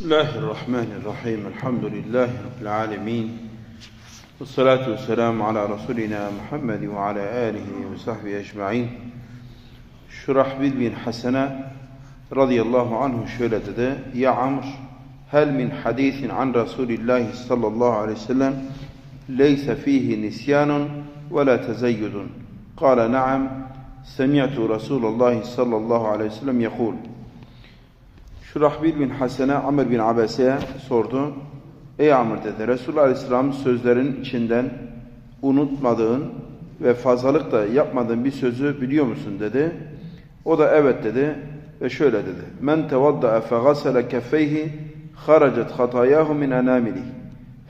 بسم الله الرحمن الرحيم الحمد لله رب العالمين والصلاة والسلام على رسولنا محمد وعلى آله وصحبه أجمعين شرح بيد بن حسنة رضي الله عنه شولة ده يا عمر هل من حديث عن رسول الله صلى الله عليه وسلم ليس فيه نسيان ولا تزيد قال نعم سمعت رسول الله صلى الله عليه وسلم يقول yekul. Şurahbil bin Hasene Amr bin Abese'ye sordu. Ey Amr dedi, Resulullah Aleyhisselam'ın sözlerinin içinden unutmadığın ve fazlalık da yapmadığın bir sözü biliyor musun dedi. O da evet dedi ve şöyle dedi. Men tevadda'a fe gasele keffeyhi haracet hatayahu min anamilihi.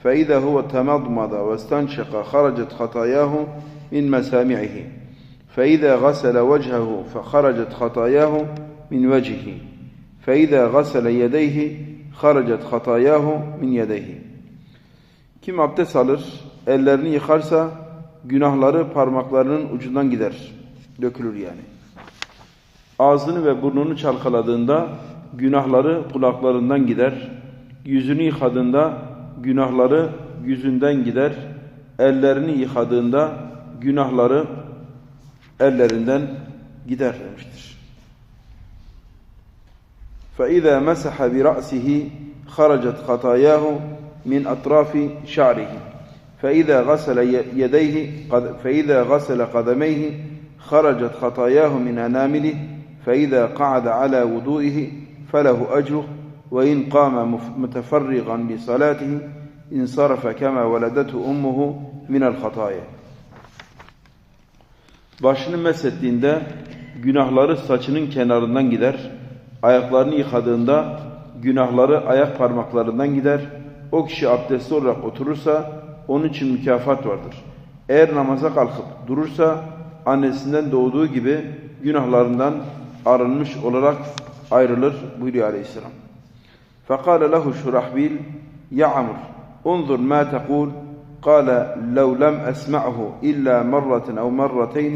Fe izâ huve temadmada ve stanşaka haracet hatayahu min mesami'ihi. Fe izâ gasele vechehu fe haracet min vecihi. İzâ gasele yedeyhi haracet hatayahu min yedeyhi. Kim abdest alır, ellerini yıkarsa günahları parmaklarının ucundan gider. Dökülür yani ağzını ve burnunu çalkaladığında günahları kulaklarından gider. Yüzünü yıkadığında günahları yüzünden gider. Ellerini yıkadığında günahları ellerinden gider demiştir. فَإِذَا مَسَحَ بِرَأْسِهِ خَرَجَتْ خَطَايَاهُ مِنْ أَطْرَافِ شَعْرِهِ. فَإِذَا غَسَلَ يَدَيْهِ فَإِذَا غَسَلَ قَدَمَيْهِ خَرَجَتْ خَطَايَاهُ مِنْ أَنَامِلِهِ. فإذا قعد على وضوئه فله أجره. وإن قام متفرغا لصلاته انصرف كما ولدته أمه من الخطايا. Başını meshettiğinde günahları saçının kenarından gider. Ayaklarını yıkadığında günahları ayak parmaklarından gider. O kişi abdestli olarak oturursa onun için mükafat vardır. Eğer namaza kalkıp durursa annesinden doğduğu gibi günahlarından arınmış olarak ayrılır buyuruyor aleyhisselam. فقال له شرحبيل يا عمرو انظر ما تقول قال لو لم أسمعه إلا مرة أو مرتين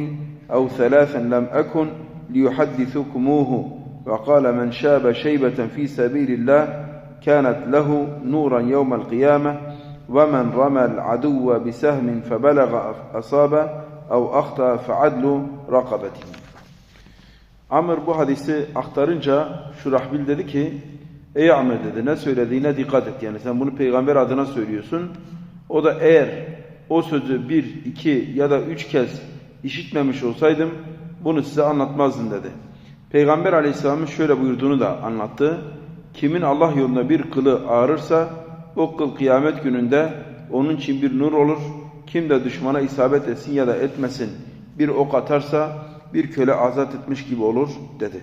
أو ثلاثا لم أكن ليحدثكموه وقال من شاب شيبة في سبيل الله كانت له نورا يوم القيامة ومن رمى العدو بسهم فبلغ أصابه أو أخطأ فعدل رقبته Amr bu hadisi aktarınca Şurahbil dedi ki Ey Amr dedi ne söylediğine dikkat et. Yani sen bunu peygamber adına söylüyorsun. O da eğer o sözü bir, iki ya da üç kez işitmemiş olsaydım bunu size anlatmazdım dedi. Peygamber aleyhisselamın şöyle buyurduğunu da anlattı. Kimin Allah yolunda bir kılı ağrırsa o kıl kıyamet gününde onun için bir nur olur. Kim de düşmana isabet etsin ya da etmesin bir ok atarsa bir köle azat etmiş gibi olur dedi.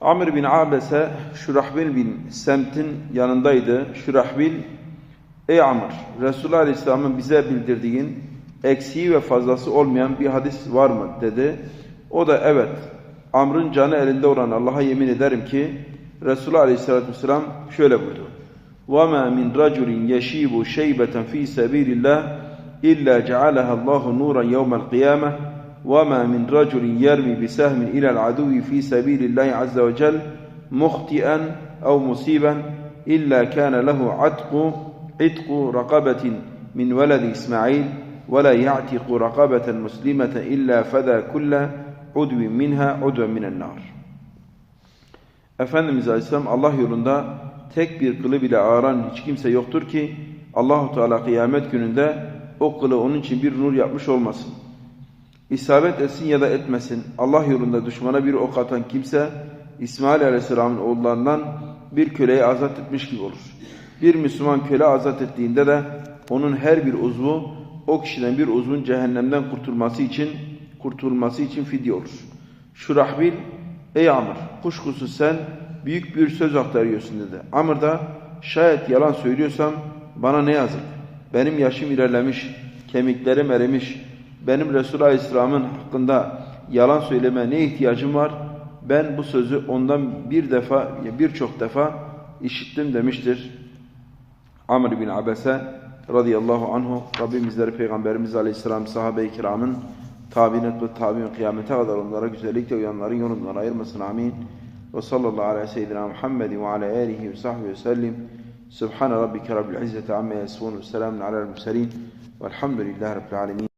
Amr bin Abese Şurahbil bin Semt'in yanındaydı. Şurahbil Ey Amr Resulullah Aleyhisselam'ın bize bildirdiğin eksiği ve fazlası olmayan bir hadis var mı dedi. O da evet Amr'ın canı elinde olan Allah'a yemin ederim ki Resulullah Aleyhisselatü Vesselam şöyle buyurdu. وَمَا مِنْ رَجُلٍ يَشِيبُ شَيْبَةً ف۪ي سَب۪يلِ اللّٰهِ إِلَّا جَعَلَهَا اللّٰهُ نُورًا يَوْمَ الْقِيَامَةِ وما من رجل يرمي بسهم إلى العدو في سبيل الله عز وجل مخطئا أو مصيبا إلا كان له عتق عتق رقبة من ولد إسماعيل ولا يعتق رقبة مسلمة إلا فدى كل udvi minha udve minen nar. Efendimiz Aleyhisselam Allah yolunda tek bir kılı bile ağaran hiç kimse yoktur ki Allahu Teala kıyamet gününde o kılı onun için bir nur yapmış olmasın. İsabet etsin ya da etmesin Allah yolunda düşmana bir ok atan kimse İsmail Aleyhisselam'ın oğullarından bir köleyi azat etmiş gibi olur. Bir Müslüman köle azat ettiğinde de onun her bir uzvu o kişiden bir uzvun cehennemden kurtulması için kurtulması için fidye olur. Şurahbil ey Amr kuşkusuz sen büyük bir söz aktarıyorsun dedi. Amr da şayet yalan söylüyorsam bana ne yazık. Benim yaşım ilerlemiş, kemiklerim erimiş, benim Resulullah Aleyhisselam'ın hakkında yalan söyleme ne ihtiyacım var? Ben bu sözü ondan bir defa, birçok defa işittim demiştir. Amr bin Abese radıyallahu anhu Rabbimizleri Peygamberimiz Aleyhisselam sahabe-i kiramın taabinad taabin qiyaamataqada lamdaragisda ligta yamdarin lamdaraayir masnaamin وصلى الله على سيدنا محمد وعلى آله وصحبه وسلم سبحان ربك رب العزة عما يصفون وسلام على المرسلين والحمد لله رب العالمين